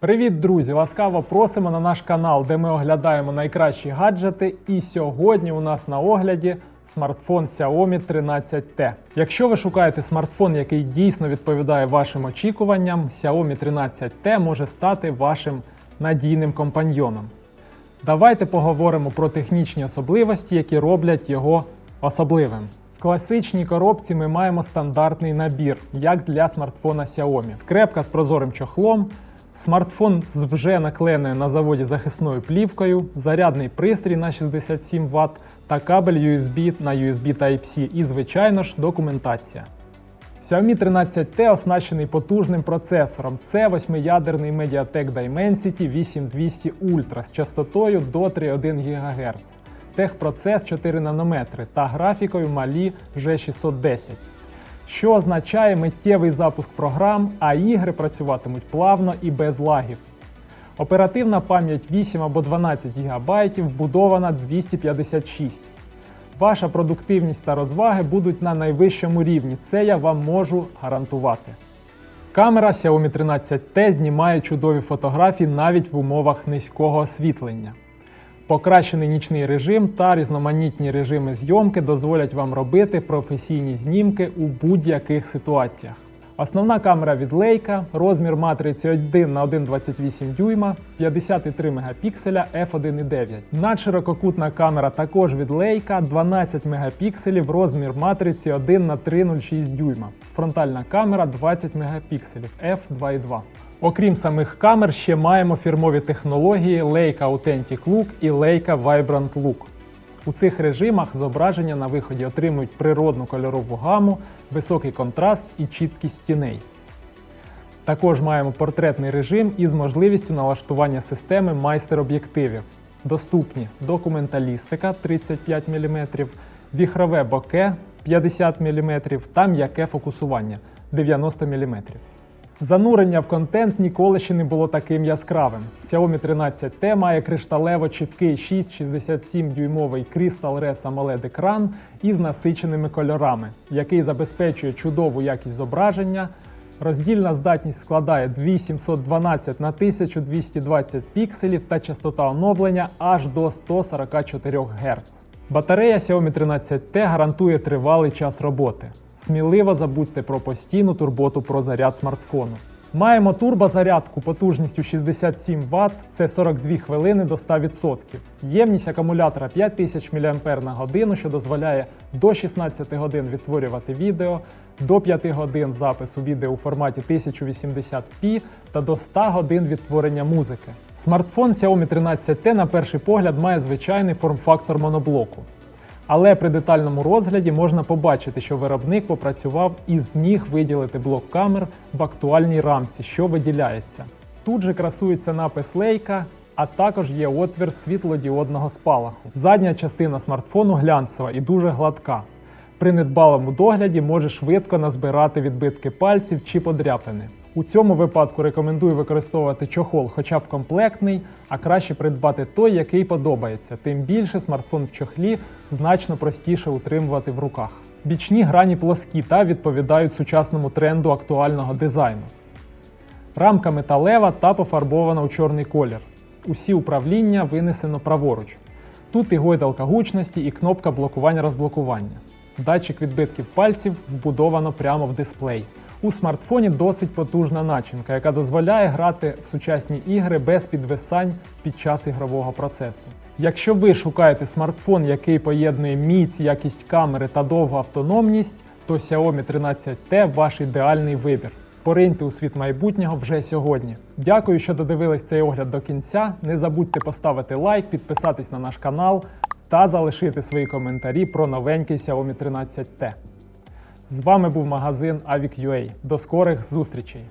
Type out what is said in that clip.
Привіт, друзі! Ласкаво просимо на наш канал, де ми оглядаємо найкращі гаджети. І сьогодні у нас на огляді смартфон Xiaomi 13T. Якщо ви шукаєте смартфон, який дійсно відповідає вашим очікуванням, Xiaomi 13T може стати вашим надійним компаньйоном. Давайте поговоримо про технічні особливості, які роблять його особливим. В класичній коробці ми маємо стандартний набір, як для смартфона Xiaomi. Скрепка з прозорим чохлом, смартфон з вже наклеєною на заводі захисною плівкою, зарядний пристрій на 67 Вт та кабель USB на USB Type-C і, звичайно ж, документація. Xiaomi 13T оснащений потужним процесором. Це 8-ядерний Mediatek Dimensity 8200 Ultra з частотою до 3,1 ГГц, техпроцес 4 нанометри та графікою Mali G610, що означає миттєвий запуск програм, а ігри працюватимуть плавно і без лагів. Оперативна пам'ять 8 або 12 ГБ, вбудована 256 Ваша продуктивність та розваги будуть на найвищому рівні. Це я вам можу гарантувати. Камера Xiaomi 13T знімає чудові фотографії навіть в умовах низького освітлення. Покращений нічний режим та різноманітні режими зйомки дозволять вам робити професійні знімки у будь-яких ситуаціях. Основна камера від Leica, розмір матриці 1 на 1,28 дюйма, 53 мегапікселя f1.9. Надширококутна камера також від Leica, 12 мегапікселів, розмір матриці 1 на 3,06 дюйма. Фронтальна камера 20 мегапікселів f2.2. Окрім самих камер, ще маємо фірмові технології Leica Authentic Look і Leica Vibrant Look. У цих режимах зображення на виході отримують природну кольорову гаму, високий контраст і чіткість тіней. Також маємо портретний режим із можливістю налаштування системи майстер-об'єктивів. Доступні документалістика 35 мм, віхрове боке 50 мм та м'яке фокусування 90 мм. Занурення в контент ніколи ще не було таким яскравим. Xiaomi 13T має кришталево чіткий 6,67 дюймовий Crystal Res AMOLED екран із насиченими кольорами, який забезпечує чудову якість зображення. Роздільна здатність складає 2712 на 1220 пікселів та частота оновлення аж до 144 Гц. Батарея Xiaomi 13T гарантує тривалий час роботи. Сміливо забудьте про постійну турботу про заряд смартфону. Маємо турбозарядку потужністю 67 Вт, це 42 хвилини до 100%. Ємність акумулятора 5000 мАч, що дозволяє до 16 годин відтворювати відео, до 5 годин запису відео у форматі 1080p та до 100 годин відтворення музики. Смартфон Xiaomi 13T на перший погляд має звичайний форм-фактор моноблоку. Але при детальному розгляді можна побачити, що виробник попрацював і зміг виділити блок камер в актуальній рамці, що виділяється. Тут же красується напис Leica, а також є отвір світлодіодного спалаху. Задня частина смартфону глянцева і дуже гладка. При недбалому догляді може швидко назбирати відбитки пальців чи подряпини. У цьому випадку рекомендую використовувати чохол, хоча б комплектний, а краще придбати той, який подобається. Тим більше смартфон в чохлі значно простіше утримувати в руках. Бічні грані плоскі та відповідають сучасному тренду актуального дизайну. Рамка металева та пофарбована у чорний колір. Усі управління винесено праворуч. Тут і гойдалка гучності, і кнопка блокування-розблокування. Датчик відбитків пальців вбудовано прямо в дисплей. У смартфоні досить потужна начинка, яка дозволяє грати в сучасні ігри без підвисань під час ігрового процесу. Якщо ви шукаєте смартфон, який поєднує міць, якість камери та довгу автономність, то Xiaomi 13T ваш ідеальний вибір. Пориньте у світ майбутнього вже сьогодні. Дякую, що додивились цей огляд до кінця. Не забудьте поставити лайк, підписатись на наш канал та залишити свої коментарі про новенький Xiaomi 13T. З вами був магазин Avic.ua. До скорих зустрічей!